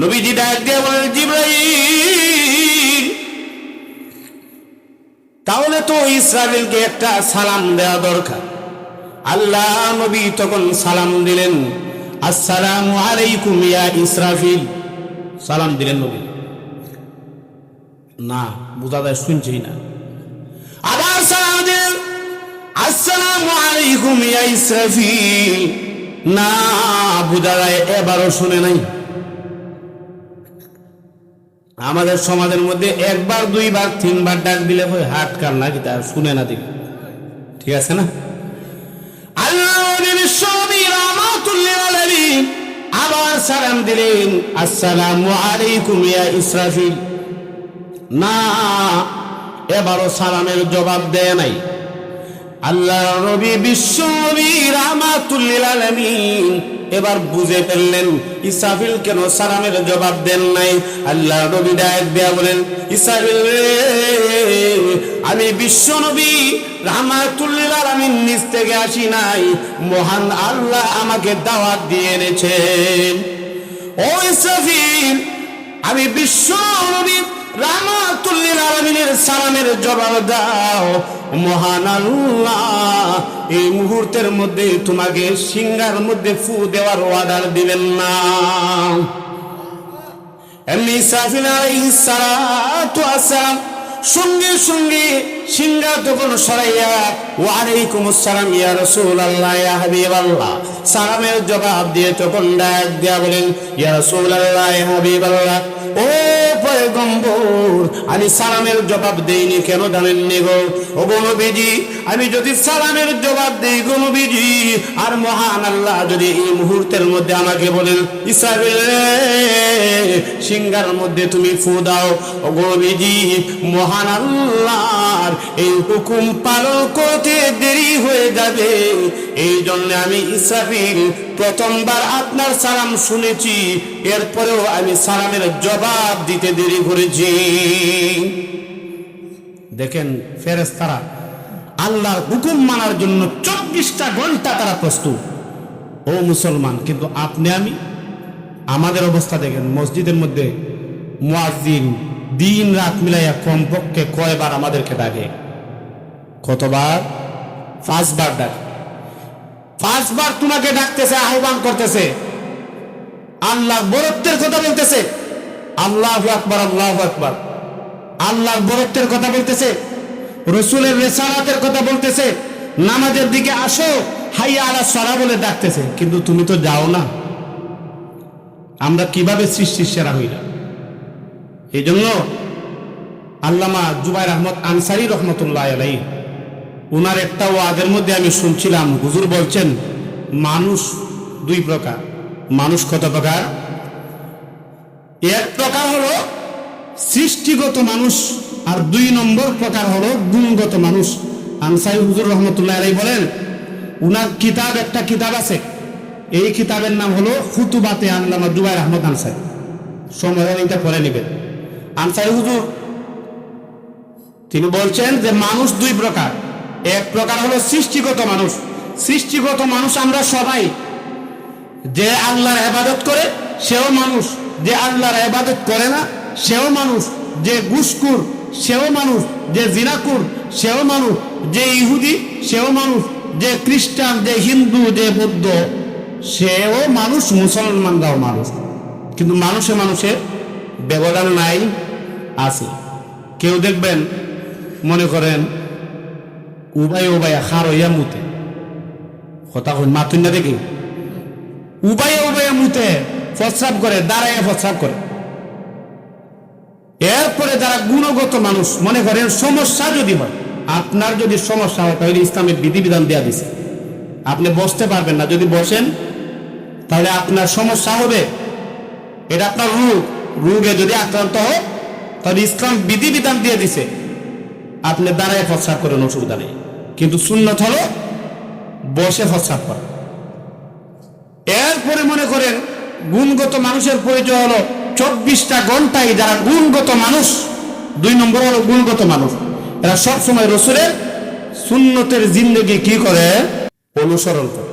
নবীজি ডাক দিয়ে বলেন, জিব্রাইল, তাহলে তো ইসরায়েলকে একটা সালাম দেওয়া দরকার। আল্লাহ নবী তখন সালাম দিলেন, আসসালামু আলাইকুম ইয়া ইসরাফিল সালাম দিলেন নবী। না, বোঝা যায়, শুনছেই না। আবার সালাম দিলেন, আসসালামু আলাইকুম ইয়া ইসরাফিল না, বোঝা যায়, এবারও শুনে নাই। আমাদের সমাজের মধ্যে একবার, দুইবার, তিনবার ডাক দিলে হয় হাট কার নাকি তার শুনে না দিবে ঠিক আছে না? আবার সালাম দিলেন, আসসালামু আলাইকুম ইয়া ইসরাফিল। না, এবারও সালামের জবাব দেয় নাই। আল্লাহ নবী বিশ্ব নবী রাহমাতুল্লিল আলামিন। এবার বুঝে ফেললেন ইসরাফিল কেন সালামের জবাব দেন নাই। আল্লাহ নবী ডাক দেয়া বলেন ইসরাফিল রে, আমি বিশ্ব নবী রাহমাতুল্লিল আলামিন নিজ থেকে আসি নাই। মহান আল্লাহ আমাকে দাওয়াত দিয়ে এনেছেন। ও ইসরাফিল আমি বিশ্ব নবী আলামিনের সালামের জবাব দাও। মহান আল্লাহ, এই মুহূর্তের মধ্যে তোমাকে মধ্যে ফু দেওয়ার অর্ডার না। সঙ্গে সঙ্গে সিংহা তখন সরাইয়া ওয়ালাইকুম আসসালাম ইয়া রাসূলুল্লাহ, ইয়া হাবিবাল্লাহ। সালামের জবাব দিয়ে তখন ডাক দিয়া বলেন, ইয়া রাসূলুল্লাহ, ইয়া হাবিবাল্লাহ। ও পয়গম্বর, আমি সালামের জবাব দেইনি, কেন জানেননি গো? ও গনবীজি আমি যদি সালামের জবাব দেই গনবীজি আর মহান আল্লাহ যদি এই মুহূর্তের মধ্যে আমাকে বলেন ইসরাফিল সিংহার মধ্যে তুমি ফু দাও। ও গনবীজি মহান আল্লাহর এই হুকুম পালন করতে দেরি হয়ে যাবে। এই জন্য আমি ইসরাফিল প্রথমবার আপনার সালাম শুনেছি, এরপরেও আমি সালামের জবাব দিতে দেরি করেছি। দেখেন ফেরেস্তারা আল্লাহর হুকুম মানার জন্য চব্বিশটা ঘণ্টা তারা প্রস্তুত। ও মুসলমান, কিন্তু আপনি আমি? আমাদের অবস্থা দেখেন, মসজিদের মধ্যে মুয়াজ্জিন দিন রাত মিলাইয়া কমপক্ষে কয়বার আমাদেরকে ডাকে। কতবার? পাঁচবার ডাকে। পাঁচবার তোমাকে ডাকতেছে, আহ্বান করতেছে। আল্লাহ বরত্বের কথা বলতেছে। আল্লাহ আকবার, আল্লাহ আকবর। আল্লাহ বরত্বের কথা বলতেছে। রসুলের রেসালাতের কথা বলতেছে। নামাজের দিকে আসো, হাইয়া আলা সরা বলে ডাকতেছে। কিন্তু তুমি তো যাও না। আমরা কীভাবে সৃষ্টির সেরা হই না? এই জন্য আল্লামা জুবাইর আহমদ আনসারি রহমতুল্লাহ আলাই ওনার একটা ওয়াদের মধ্যে আমি শুনছিলাম, হুজুর বলছেন, মানুষ দুই প্রকার। মানুষ কত প্রকার? এক প্রকার হলো সৃষ্টিগত মানুষ, আর দুই নম্বর প্রকার হলো গুণগত মানুষ। আনসারি হুজুর রহমতুল্লাহ আলাই বলেন, উনার কিতাব একটা কিতাব আছে, এই কিতাবের নাম হলো খুতুবাতে আল্লামা জুবাইর আহমদ আনসারি। সময় এটা পড়ে নেবেন। আনসারি হুজুর, তিনি বলছেন যে মানুষ দুই প্রকার। এক প্রকার হলো সৃষ্টিগত মানুষ। সৃষ্টিগত মানুষ আমরা সবাই। যে আল্লাহর আবাদত করে, সেও মানুষ। যে আল্লাহর আবাদত করে না, সেও মানুষ। যে গুসকুর সেও মানুষ। যে জিনাকুর সেও মানুষ। যে ইহুদি, সেও মানুষ। যে খ্রিস্টান, যে হিন্দু, যে বৌদ্ধ, সেও মানুষ, মুসলমানরাও মানুষ। কিন্তু মানুষে মানুষে ব্যবধান নাই, আছে। কেউ দেখবেন, মনে করেন উবাই উবাই খার হইয়া মুতে। কথা কই মাতুন না দেখি? উবাই উবাই মুতে, প্রস্রাব করে দাঁড়ায় প্রস্রাব করে। এরপরে যারা গুণগত মানুষ, মনে করেন সমস্যা যদি হয়, আপনার যদি সমস্যা হয়, তাহলে ইসলামের বিধিবিধান দেওয়া দিছে। আপনি বসতে পারবেন না, যদি বসেন, তাহলে আপনার সমস্যা হবে। এটা আপনার রোগ। রোগে যদি আক্রান্ত হয়, তাহলে ইসলাম বিধিবিধান দিয়ে দিছে। আপনি দাঁড়ায় প্রস্রাব করেন, অসুবিধা নেই। কিন্তু সুন্নত হলো বসে প্রস্রাব করা। এরপরে মনে করেন গুণগত মানুষের পরিচয় হলো চব্বিশটা ঘন্টায় যারা গুণগত মানুষ, দুই নম্বর হলো গুণগত মানুষ। এরা সবসময় রসুলের সুন্নতের জিন্দগি কি করে? অনুসরণ করে।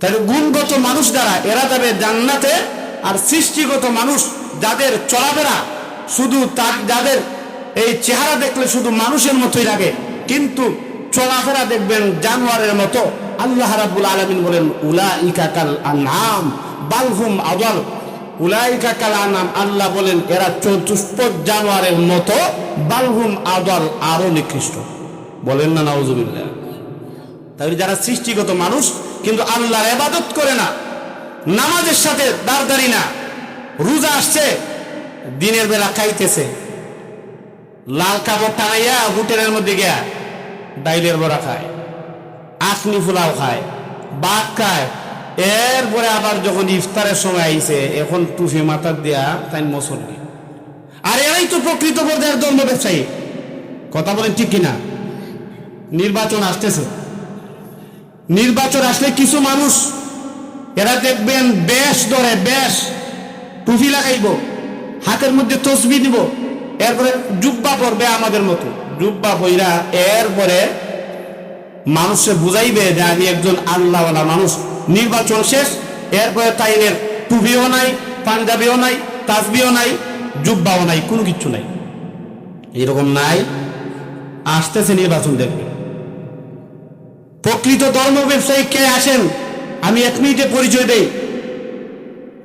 তাহলে গুণগত মানুষ দ্বারা এরা যাবে জান্নাতে আর সৃষ্টিগত মানুষ যাদের চলাফেরা শুধু তার, যাদের এই চেহারা দেখলে শুধু মানুষের মতোই লাগে কিন্তু চলাফেরা দেখবেন জানোয়ারের মতো আল্লাহ রাব্বুল আলামিন বলেন উলা ইকাকাল আনাম বালহুম আদল। উলাইকা কাল আনাম আল্লাহ বলেন, এরা চতুষ্পদ জানোয়ারের মতো বালহুম আদল আরও নিকৃষ্ট। বলেন না, নাউজুবিল্লাহ। তাহলে যারা সৃষ্টিগত মানুষ, কিন্তু আল্লাহর এবাদত করে না, নামাজের সাথে দাঁড়দারি না, রোজা আসছে, দিনের বেলা খাইতেছে, লাল কাপড় টানাইয়া হোটেলের মধ্যে গিয়া ডাইলের বড়া খায়, আখনি ফুলাও খায়, বাঘ খায়। এরপরে আবার যখন ইফতারের সময় আইছে, এখন টুফি মাথার দেয়া, তাই মুসল্লি আর এরাই তো প্রকৃত পর্যায়ের ধর্ম ব্যবসায়ী। কথা বলেন ঠিক কিনা? নির্বাচন আসতেছে। নির্বাচন আসলে কিছু মানুষ, এরা দেখবেন বেশ ধরে বেশ টুপি লাগাইব, হাতের মধ্যে তসবি দিব। এরপরে জুব্বা পড়বে আমাদের মতো। জুব্বা হইরা এরপরে মানুষে বুঝাইবে যে আমি একজন আল্লাহওয়ালা মানুষ। নির্বাচন শেষ, এরপরে তাইনের টুপিও নাই, পাঞ্জাবিও নাই তাসবিও নাই, জুব্বাও নাই, কোনো কিচ্ছু নাই। এরকম নাই, আসতেছে নির্বাচন দেখবে। প্রকৃত ধর্ম ব্যবসায়ী কে আসেন? আমি এক মিনিটে পরিচয় দেই।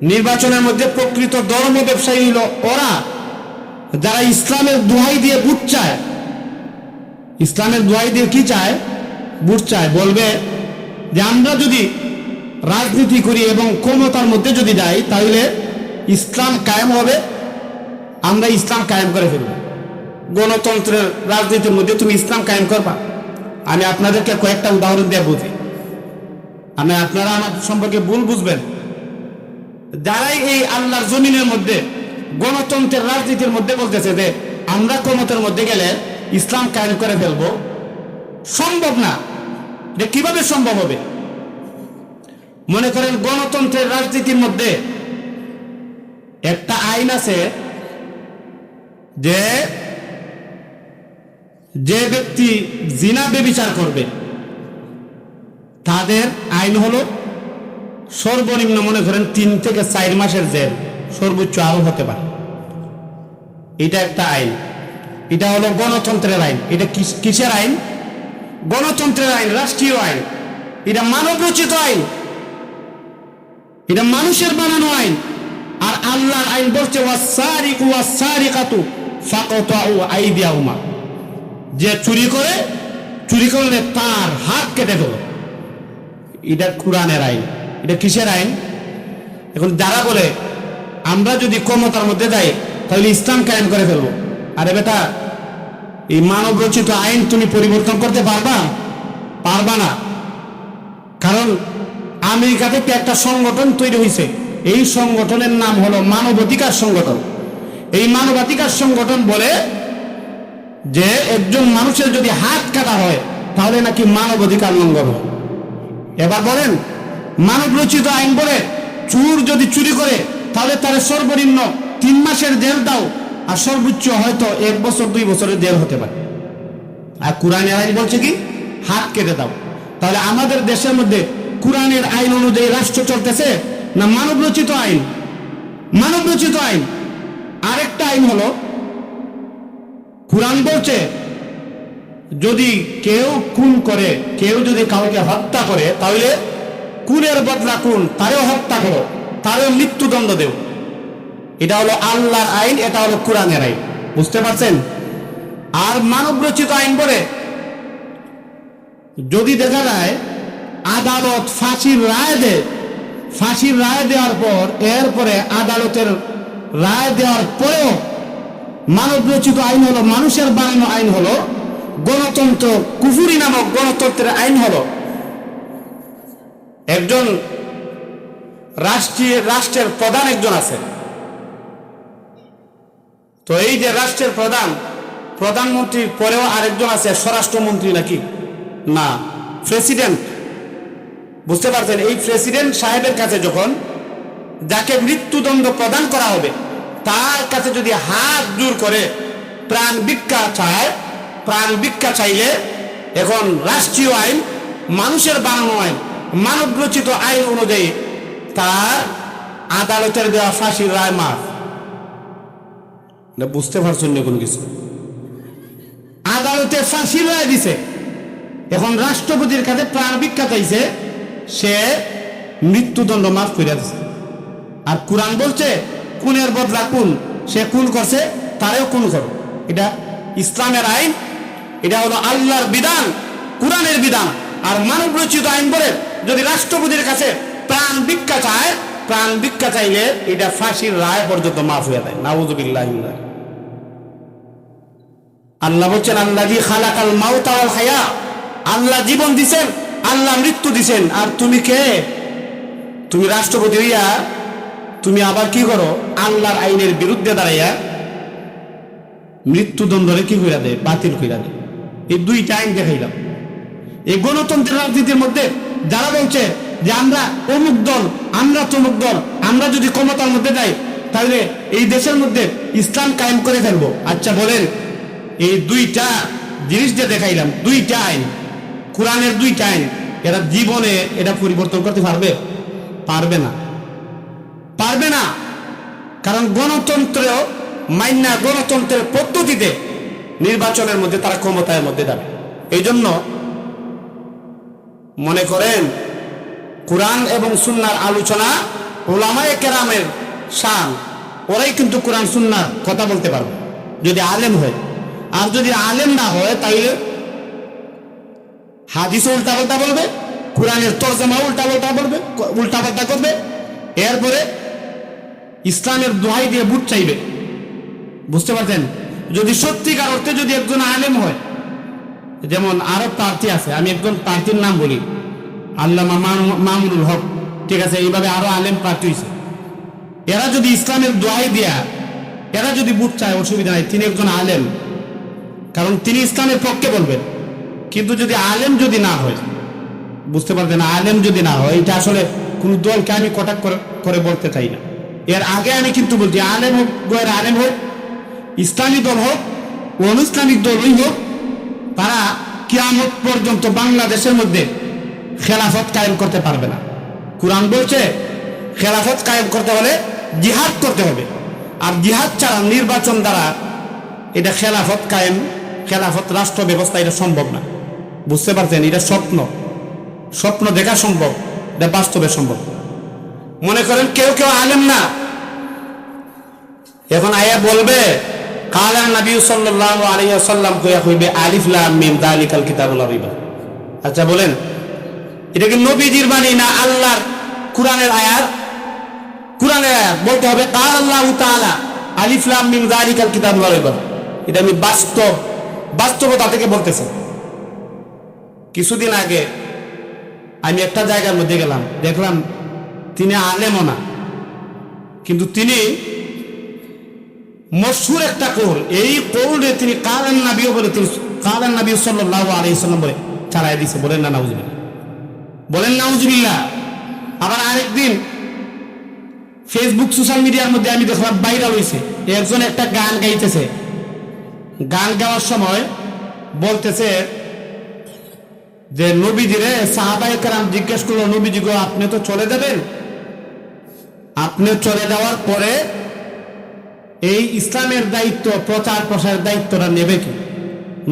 নির্বাচনের মধ্যে প্রকৃত ধর্ম ব্যবসায়ী হলো ওরা। যারা ইসলামের দোহাই দিয়ে বুট চায়, ইসলামের দোহাই দিয়ে কি চায়? বুট চায়। বলবে যে আমরা যদি রাজনীতি করি এবং ক্ষমতার মধ্যে যদি যাই, তাহলে ইসলাম কায়েম হবে, আমরা ইসলাম কায়েম করে ফেলব। গণতন্ত্রের রাজনীতির মধ্যে তুমি ইসলাম কায়েম করবা। আমি আপনাদেরকে কয়েকটা উদাহরণ দিয়ে বুঝি। আমি আপনারা আমার সম্পর্কে ভুল বুঝবেন। যারাই এই আল্লাহর জমিনের মধ্যে গণতন্ত্রের রাজনীতির মধ্যে বলতেছে যে, আমরা ক্ষমতার মধ্যে গেলে ইসলাম কায়েম করে ফেলব। সম্ভব না। যে কীভাবে সম্ভব হবে? মনে করেন গণতন্ত্রের রাজনীতির মধ্যে একটা আইন আছে যে যে ব্যক্তি জিনা বেবিচার করবে, তাদের আইন হলো সর্বনিম্ন মনে করেন তিন থেকে চার মাসের জেল। সর্বোচ্চ আরও হতে পারে। এটা একটা আইন। এটা হলো গণতন্ত্রের আইন। এটা কিসের আইন? গণতন্ত্রের আইন, রাষ্ট্রীয় আইন। এটা মানব রচিত আইন। এটা মানুষের বানানো আইন। আর আল্লাহর আইন বলছে যে চুরি করে, চুরি করলে তার হাত কেটে দেবো। এটা কোরআনের আইন। এটা কিসের আইন? এখন যারা বলে আমরা যদি ক্ষমতার মধ্যে যাই, তাহলে ইসলাম কায়েম করে ফেলব। আরে বেটা, এই মানব রচিত আইন তুমি পরিবর্তন করতে পারবা? পারবা না। কারণ আমেরিকা থেকে একটা সংগঠন তৈরি হয়েছে এই সংগঠনের নাম হলো মানবাধিকার সংগঠন। এই মানবাধিকার সংগঠন বলে যে একজন মানুষের যদি হাত কাটা হয়, তাহলে নাকি মানবাধিকার লঙ্ঘন এবার বলেন মানব রচিত আইন বলে চুর যদি চুরি করে তাহলে তার সর্বনিম্ন তিন মাসের জেল দাও, আর সর্বোচ্চ হয়তো এক বছর, দুই বছরের জেল হতে পারে। আর কোরআনের আইন বলছে কি? হাত কেটে দাও। তাহলে আমাদের দেশের মধ্যে কোরআনের আইন অনুযায়ী রাষ্ট্র চলতেছে না মানব রচিত আইন? মানব রচিত আইন। আরেকটা আইন হলো, কোরআন বলছে, যদি কেউ খুন করে, কেউ যদি কাউকে হত্যা করে, তাহলে কুনের বদলা খুন, তারেও হত্যা করো। তারেও মৃত্যুদণ্ড দেও। এটা হলো আল্লাহর আইন, এটা হলো কোরআনের আইন। বুঝতে পারছেন? আর মানব রচিত আইন বলে, যদি দেখা যায় আদালত ফাঁসির রায় দেয়, ফাঁসির রায় দেওয়ার পর, এরপরে আদালতের রায় দেওয়ার পরেও মানব রচিত আইন হলো, মানুষের বানানো আইন হলো, গণতন্ত্র কুফুরি নামক গণতন্ত্রের আইন হলো। একজন রাষ্ট্রীয়, রাষ্ট্রের প্রধান একজন আছে তো এই যে রাষ্ট্রের প্রধান প্রধানমন্ত্রীর পরেও আরেকজন আছে, স্বরাষ্ট্রমন্ত্রী নাকি? না, প্রেসিডেন্ট। বুঝতে পারছেন, এই প্রেসিডেন্ট সাহেবের কাছে যখন যাকে মৃত্যুদণ্ড প্রদান করা হবে, তার কাছে যদি হাত দূর করে প্রাণ ভিক্ষা চায়, প্রাণ ভিক্ষা চাইলে এখন রাষ্ট্রীয় আইন, মানুষের বানানো আইন মানব রচিত আইন অনুযায়ী তার আদালতের দেওয়া ফাঁসির রায় মাফ। বুঝতে পারছেন না কোনো কিছু? আদালতে ফাঁসির রায় দিছে। এখন রাষ্ট্রপতির কাছে প্রাণ ভিক্ষা সে মৃত্যুদণ্ড মাফ করে দিছে। আর কোরআন বলছে কুনের বদলা খুন সে খুন করছে, তারেও খুন করো। এটা ইসলামের আইন, এটা হলো আল্লাহর বিধান, কোরআনের বিধান। আর মানব রচিত আইন বলে যদি রাষ্ট্রপতির কাছে প্রাণ ভিক্ষা চায়, প্রাণ ভিক্ষা চাইলে এটা ফাঁসির রায় পর্যন্ত মাফ হয়ে যায় নাউজুবিল্লাহ আল্লাহ বলছেন আল্লাহ খালাকাল মাউতা ওয়াল হায়া। আল্লাহ জীবন দিছেন, আল্লাহ মৃত্যু দিছেন। আর তুমি কে? তুমি রাষ্ট্রপতি হইয়া তুমি আবার কি করো? আল্লাহর আইনের বিরুদ্ধে দাঁড়াইয়া মৃত্যুদণ্ডরে কি হইয়া দেয়? বাতিল কইরা দেয়। এই দুইটা আইন দেখাইলাম। এই গণতন্ত্রের রাজনীতির মধ্যে যারা বলছে যে আমরা অমুক দল, আমরা তমুক দল, আমরা যদি ক্ষমতার মধ্যে যাই, তাহলে এই দেশের মধ্যে ইসলাম কায়েম করে ফেলব। আচ্ছা বলেন, এই দুইটা জিনিস যে দেখাইলাম, দুইটা আইন, কোরআনের দুইটা আইন, এরা জীবনে এটা পরিবর্তন করতে পারবে? পারবে না। পারবে না। কারণ গণতন্ত্র মাইন্যা গণতন্ত্রের পদ্ধতিতে নির্বাচনের মধ্যে তারা ক্ষমতার মধ্যে যাবে। এই জন্য মনে করেন কোরআন এবং সুন্নার আলোচনা ওলামায়ে কেরামের শান। ওরাই কিন্তু কোরআন, সুন্নার কথা বলতে পারবে, যদি আলেম হয়। আর যদি আলেম না হয়, তাইলে হাদিসও উল্টা পাল্টা বলবে, কোরআনের তর্জমা উল্টা পাল্টা বলবে উল্টা পাল্টা করবে। এরপরে ইসলামের দোহাই দিয়ে বুট চাইবে। বুঝতে পারছেন? যদি সত্যিকার অর্থে যদি একজন আলেম হয়, যেমন আরব প্রার্থী আছে, আমি একজন প্রার্থীর নাম বলি। আল্লাহ মামুনুল হক। ঠিক আছে, এইভাবে আরও আলেম প্রার্থী হয়েছে এরা যদি ইসলামের দোয়াই দেয়া, এরা যদি বুট চায়, অসুবিধা নাই, তিনি একজন আলেম। কারণ তিনি ইসলামের পক্ষে বলবেন। কিন্তু যদি আলেম যদি না হয়, বুঝতে পারবেন, আলেম যদি না হয়, এটা আসলে কোনো দলকে আমি কটাক করে বলতে চাই না। এর আগে আমি কিন্তু বলছি, আলেম হোক, গোয়ের আলেম হোক, ইসলামী দল হোক অনুইসলামিক দলই হোক, তারা কিয়ামত পর্যন্ত বাংলাদেশের মধ্যে খেলাফত কায়েম করতে পারবে না। কোরআন বলছে, খেলাফত কায়েম করতে হলে জিহাদ করতে হবে। আর জিহাদ ছাড়া নির্বাচন দ্বারা এটা খেলাফত কায়েম, খেলাফত রাষ্ট্র ব্যবস্থা এটা সম্ভব না। বুঝতে পারছেন? এটা স্বপ্ন। স্বপ্ন দেখা সম্ভব, এটা বাস্তবে সম্ভব। মনে করেন কেউ কেউ আলেম না। এখন আয়া বলবে, কালা নবী সাল্লাল্লাহু আলাইহি ওয়াসাল্লাম কইয়া কইবে, আলিফ লাম মিম যালিকাল কিতাবুল আচ্ছা বলেন এটা কি নবীজির বাণী না আল্লাহর কোরআনের আয়াত? কোরআনের আয়াত বলতে হবে, কাল আল্লাহু তাআলা আলিফ লাম মিম যালিকাল কিতাবুল রাইবা এটা আমি বাস্তব, বাস্তবতা থেকে বলতেছি। কিছুদিন আগে আমি একটা জায়গার মধ্যে গেলাম, দেখলাম তিনি আলেমও না। কিন্তু তিনি মশহুর একটা কৌল, এই কৌলে তিনি কালেন নাবিও বলে তিনি কালেন নাবি সাল্লাহ আলাইসাল্লাম বলে চালাই দিছে, বলেন না নাউজুবিল্লা বলেন নাউজুবিল্লা আবার আরেকদিন ফেসবুক সোশ্যাল মিডিয়ার মধ্যে আমি দেখলাম ভাইরাল হয়েছে একজন একটা গান গাইতেছে। গান গাওয়ার সময় বলতেছে যে নবীজিরে সাহাবাই কারাম জিজ্ঞেস করল, নবীজি গো, আপনি তো চলে যাবেন? আপনি চলে যাওয়ার পরে এই ইসলামের দায়িত্ব প্রচার প্রসারের দায়িত্বটা নেবে কি?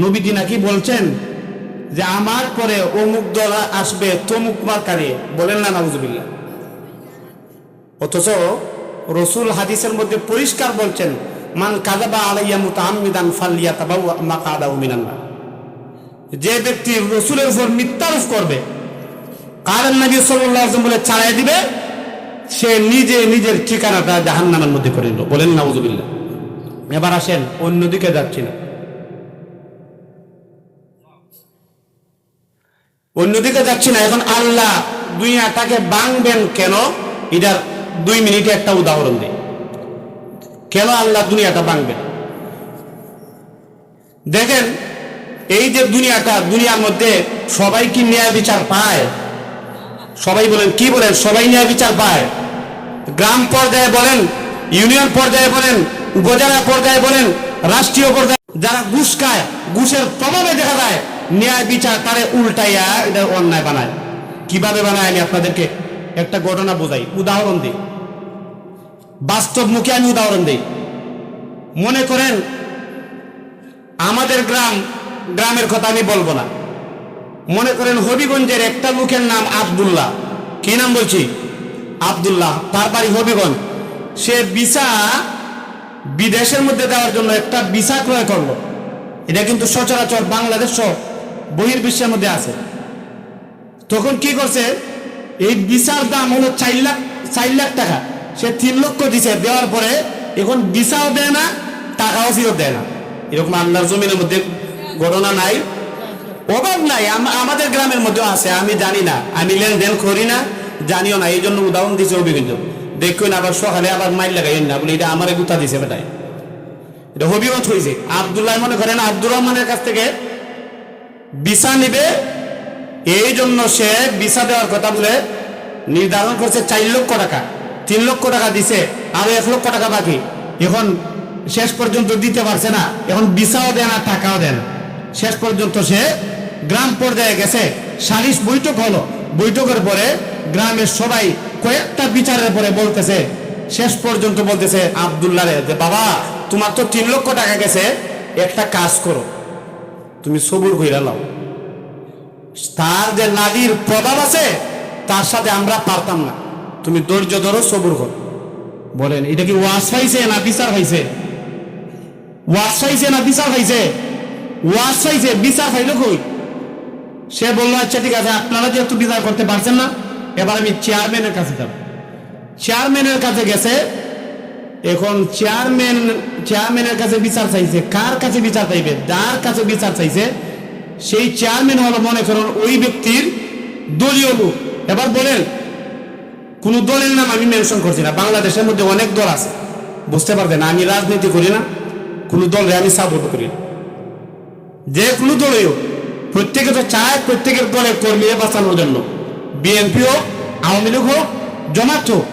নবীজি নাকি বলছেন যে আমার পরে অমুক দল আসবে, তমুক মার্কারে। বলেন না নাউজুবিল্লা অথচ রসুল হাদিসের মধ্যে পরিষ্কার বলছেন, মান কাজাবা আলাইয়া মুতাহাম্মিদান ফাল্লিয়া তাবাউ মাকাদাহু মিনান্নার। যে ব্যক্তি রসুলের উপর মিথ্যারোপ করবে, কারণ নবী আলাইহি বলে ছাড়াই দিবে, সে নিজে নিজের ঠিকানাটা জাহান্নামের মধ্যে করে নিল বলেন, নাউজুবিল্লাহ। এবার আসেন, অন্যদিকে যাচ্ছি না। অন্যদিকে যাচ্ছি না। এখন আল্লাহ দুনিয়াটাকে বাংবেন কেন? এটার দুই মিনিটে একটা উদাহরণ দিই। কেন আল্লাহ দুনিয়াটা বাংবেন দেখেন, এই যে দুনিয়াটা, দুনিয়ার মধ্যে সবাই কি ন্যায় বিচার পায়? সবাই বলেন, কি বলেন? সবাই ন্যায় বিচার পায়। গ্রাম পর্যায়ে বলেন, ইউনিয়ন পর্যায়ে বলেন, উপজেলা পর্যায়ে বলেন, রাষ্ট্রীয় পর্যায়ে যারা ঘুষ খায়, ঘুষের প্রভাবে দেখা যায়। ন্যায় বিচার তারে উল্টাইয়া এটা অন্যায় বানায়। কীভাবে বানায় আমি আপনাদেরকে একটা ঘটনা বোঝাই। উদাহরণ দিই। বাস্তব মুখে আমি উদাহরণ দিই। মনে করেন, আমাদের গ্রাম, গ্রামের কথা আমি বলব না। মনে করেন হবিগঞ্জের একটা লোকের নাম আব্দুল্লাহ। কি নাম বলছি? আব্দুল্লাহ। তার বাড়ি হবিগঞ্জ। সে বিসা বিদেশের মধ্যে দেওয়ার জন্য একটা বিসা ক্রয় করল। এটা কিন্তু সচরাচর বাংলাদেশ বহির্বিশ্বের মধ্যে আছে। তখন কি করছে? এই বিসার দাম হলো চার লাখ চার লাখ টাকা। সে তিন লক্ষ দিছে, দেওয়ার পরে এখন বিসাও দেয় না, টাকাও ফেরত দেয় না। এরকম আল্লাহর জমিনের মধ্যে ঘটনা নাই। অভাব নাই আমাদের গ্রামের মধ্যেও আছে, আমি জানি না। আমি লেনদেন করি না, জানিও না এই জন্য উদাহরণ দিছে অভিজ্ঞ দেখুন আবার সকালে আবার মাইল লাগাই না, বলে এটা আমার গুতা দিছে বেটাই এটা হবিগঞ্জ হয়েছে আবদুল্লাহ মনে করেন, আব্দুর রহমানের কাছ থেকে বিসা নিবে। এই জন্য সে বিসা দেওয়ার কথা বলে নির্ধারণ করছে চার লক্ষ টাকা। তিন লক্ষ টাকা দিছে, আরও এক লক্ষ টাকা বাকি। এখন শেষ পর্যন্ত দিতে পারছে না। এখন বিসাও দেন আর টাকাও দেন শেষ পর্যন্ত সে গ্রাম পর্যায়ে গেছে। সালিশ বৈঠক হলো। বৈঠকের পরে গ্রামের সবাই কয়েকটা বিচারের পরে বলতেছে, শেষ পর্যন্ত বলতেছে আবদুল্লাহ রে, যে বাবা, তোমার তো তিন লক্ষ টাকা গেছে, একটা কাজ করো। তুমি সবুর কইরা লাও তার যে নারীর প্রভাব আছে, তার সাথে আমরা পারতাম না। তুমি ধৈর্য ধরো, সবুর করো বলেন, এটা কি ওয়াজ পাইছে না বিচার পাইছে ওয়াজ পাইছে না বিচার পাইছে ওয়াজ পাইছে বিচার পাইলো কই? সে বলল আচ্ছা ঠিক আছে, আপনারা যেহেতু বিচার করতে পারছেন না, এবার আমি চেয়ারম্যানের কাছে যাব। চেয়ারম্যানের কাছে গেছে এখন চেয়ারম্যান চেয়ারম্যানের কাছে বিচার চাইছে, কার কাছে বিচার চাইবে, যার কাছে বিচার চাইছে, সেই চেয়ারম্যান হলো মনে করুন ওই ব্যক্তির দলীয় লোক। এবার বলেন, কোন দলের নাম আমি মেনশন করছি না, বাংলাদেশের মধ্যে অনেক দল আছে। বুঝতে পারবেন, আমি রাজনীতি করি না, কোনো দলে আমি সাপোর্ট করি না। যে কোনো দলেই প্রত্যেকে তো চায় প্রত্যেকের দলের কর্মী বাঁচানোর জন্য। বিএনপি হোক, আওয়ামী লীগ হোক, জমাত হোক।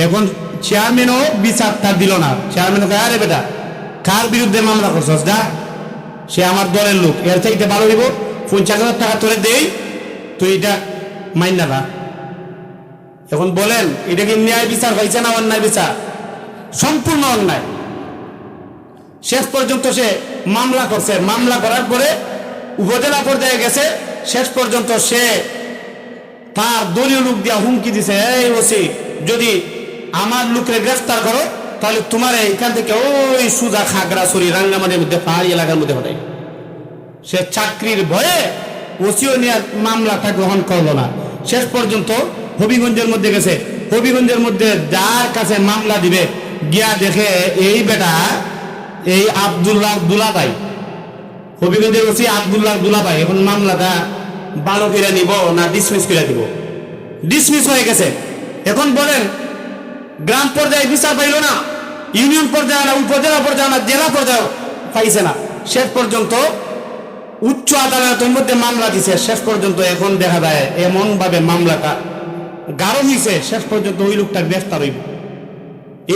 এখন চেয়ারম্যানও বিচার তার দিল না। চেয়ারম্যান কয়, আরে বেটা, কার বিরুদ্ধে মামলা করছস? যা, সে আমার দলের লোক, এর চাইতে ভালো দিব পঞ্চাশ হাজার টাকা তোরে দেই, তুই এটা মাইন না এখন বলেন, এটা কি ন্যায় বিচার হয়েছে না অন্যায় বিচার? সম্পূর্ণ অন্যায়। শেষ পর্যন্ত সে মামলা করছে। মামলা করার পরে উপজেলা পর্যায়ে গেছে। শেষ পর্যন্ত সে তার দলীয় লোক দিয়া হুমকি দিছে, এই ওসি, যদি আমার লোকের গ্রেফতার করো, তাহলে তোমার এখান থেকে ওই সুজা খাগড়াছড়ি রাঙ্গামাটির মধ্যে পাহাড়ি এলাকার মধ্যে হটাই সে চাকরির ভয়ে ওসিও নিয়ে মামলাটা গ্রহণ করল না। শেষ পর্যন্ত হবিগঞ্জের মধ্যে গেছে। হবিগঞ্জের মধ্যে যার কাছে মামলা দিবে, গিয়া দেখে এই বেটা, এই আবদুল্লাহ দুলাভাই, হবিগঞ্জের ওসি আবদুল্লাহ দুলাভাই, এখন মামলাটা ভালো করে নিব না ডিসমিস করে দিব। ডিসমিস হয়ে গেছে। এখন বলেন গ্রাম পর্যায়ে বিচার পাইল না। ইউনিয়ন পর্যায়ে না, উপজেলা পর্যায়ে না, জেলা পর্যায়ে পাইছে না। শেষ পর্যন্ত উচ্চ আদালতের মধ্যে মামলা দিছে। শেষ পর্যন্ত এখন দেখা যায় এমন ভাবে মামলাটা গাঢ় হয়েছে শেষ পর্যন্ত ওই লোকটা গ্রেফতার হইব।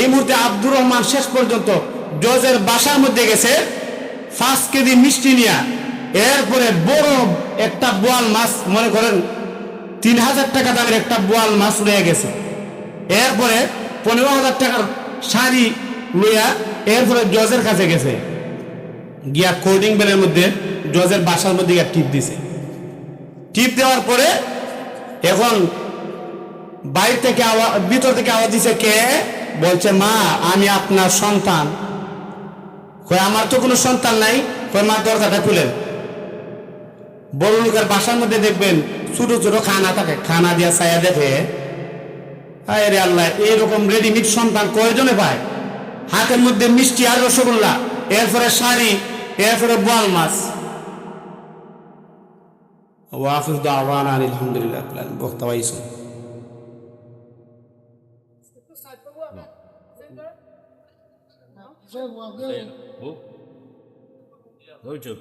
এই মুহূর্তে আব্দুর রহমান শেষ পর্যন্ত জজের বাসার মধ্যে গেছে। পাঁচ কেজি মিষ্টি নিয়া। এরপরে বড় একটা বোয়াল মাছ, মনে করেন তিন হাজার টাকা দামের একটা বোয়াল মাছ রয়ে গেছে। এরপরে পনেরো হাজার টাকার শাড়ি লইয়া এরপরে জজের কাছে গেছে। গিয়া কোডিং বেলের মধ্যে জজের বাসার মধ্যে গিয়া টিপ দিছে। টিপ দেওয়ার পরে এখন বাইরে থেকে আওয়াজ ভিতর থেকে আওয়াজ দিছে কে? বলছে, মা, আমি আপনার সন্তান। আমার তো কোনো সন্তান নাই। মা, দরজাটা খুলেন। বড় লোকের বাসার মধ্যে দেখবেন ছোট ছোট খানা থাকে, খানা দিয়া ছায়া দেখে। আয় রে আল্লাহ এরকম রেডিমেড সন্তান কয়জনে পায়? হাতের মধ্যে মিষ্টি আর রসগোল্লা এরপরে শাড়ি এরপরে বোয়াল মাছ। ওয়াফিজ দাওয়ানা আলহামদুলিল্লাহ বক্তা Who? Who to?